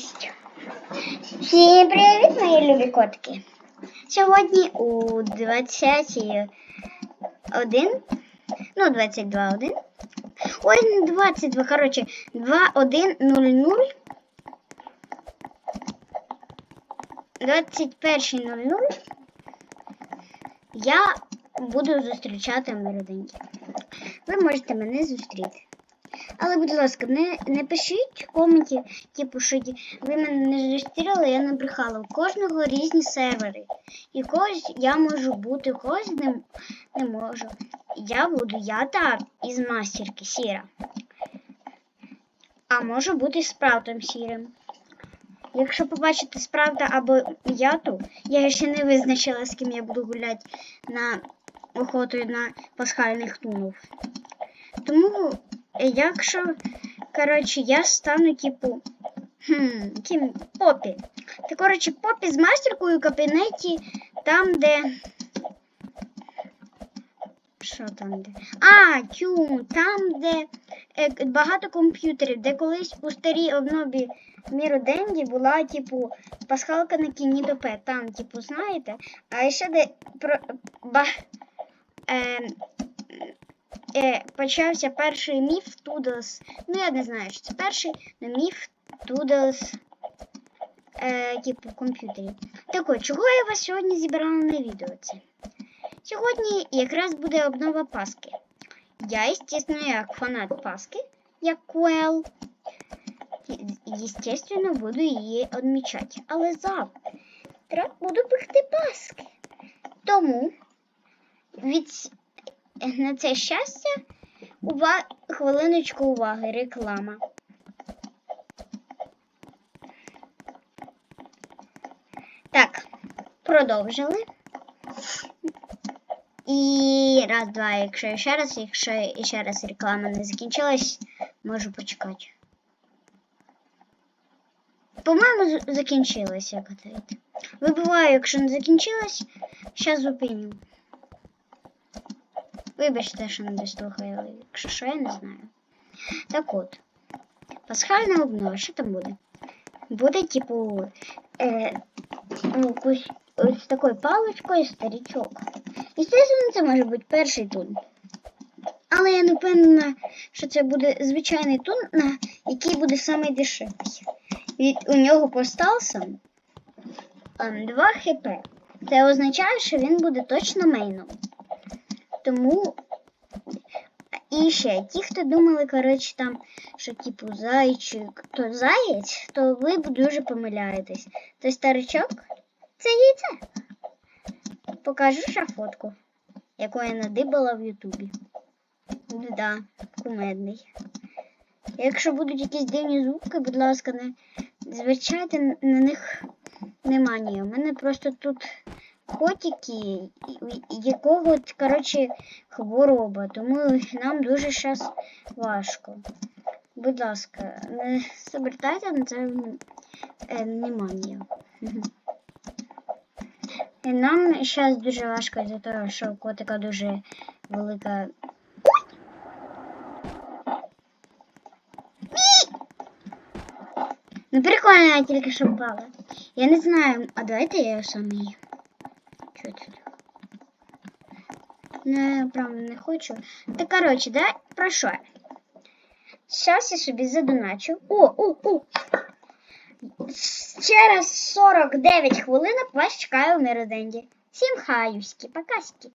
шість. Всім привіт, мої любі котики. Сьогодні у 21, ну 22 1. Ой, не 22, коротше, 21.00. 21.00 я буду зустрічати Мироденьки. Ви можете мене зустріти. Але, будь ласка, не, не пишіть в коменті, типу, що ви мене не зустріли, я не брехала. У кожного різні сервери. І когось я можу бути, когось не, не можу. Я буду я так із мастерки сіра. А можу бути спраутом сірим. Якщо побачите спраута або яту, я ще не визначила, з ким я буду гуляти на охоту на пасхальних тунів. Тому, якщо, коротше, я стану, типу, хм, попі. Та, коротше, попі з мастеркою в кабінеті, там, де. Що там де? А, тю, там, де е, багато комп'ютерів, де колись у старій обнові Міру Денді була, типу, пасхалка на кіні П. Там, типу, знаєте? А ще де про, ба, е, е, почався перший міф Тудос. Ну, я не знаю, що це перший, але міф Тудос. Е, типу, комп'ютері. Так от, чого я вас сьогодні зібрала на відео це? Сьогодні якраз буде обнова Паски. Я, звісно, як фанат Паски, як Куел, естественно, буду її відмічати. Але завтра буду пекти Паски. Тому від на це щастя ува... хвилиночку уваги, реклама. Так, продовжили. І раз, два, якщо ще раз, якщо ще раз реклама не закінчилась, можу почекати. По-моєму, закінчилась, як гадаєте. Вибиваю, якщо не закінчилась, зараз зупиню. Вибачте, що не дослухаю, якщо що, я не знаю. Так от, пасхальна обнова, що там буде? Буде, типу, е, ну, ось, ось такою паличкою старічок. Естественно, це може бути перший тун. Але я не впевнена, що це буде звичайний тун, на який буде самий дешевий. Від у нього по сталсам ем, 2 хп. Це означає, що він буде точно мейном. Тому. І ще, ті, хто думали, коротше, там, що типу зайчик, то заєць, то ви дуже помиляєтесь. Той старичок це яйце. Покажу ще фотку, яку я надибала в Ютубі. Да, кумедний. Якщо будуть якісь дивні звуки, будь ласка, не звичайте на них внимання. У мене просто тут котики, якого, коротше, хвороба, тому нам дуже зараз важко. Будь ласка, не звертайте на це е, внимання. Нам зараз дуже важко із-за того, що котика дуже велика. Ну прикольно, я тільки що впала. Я не знаю, а давайте я сам її. Чого це? Правда, не хочу. Та коротше, да, про що? Зараз я собі задоначу. О, о, о! Через 49 хвилинок вас чекаю в Мироденді. Всім хаюськи, покаськи.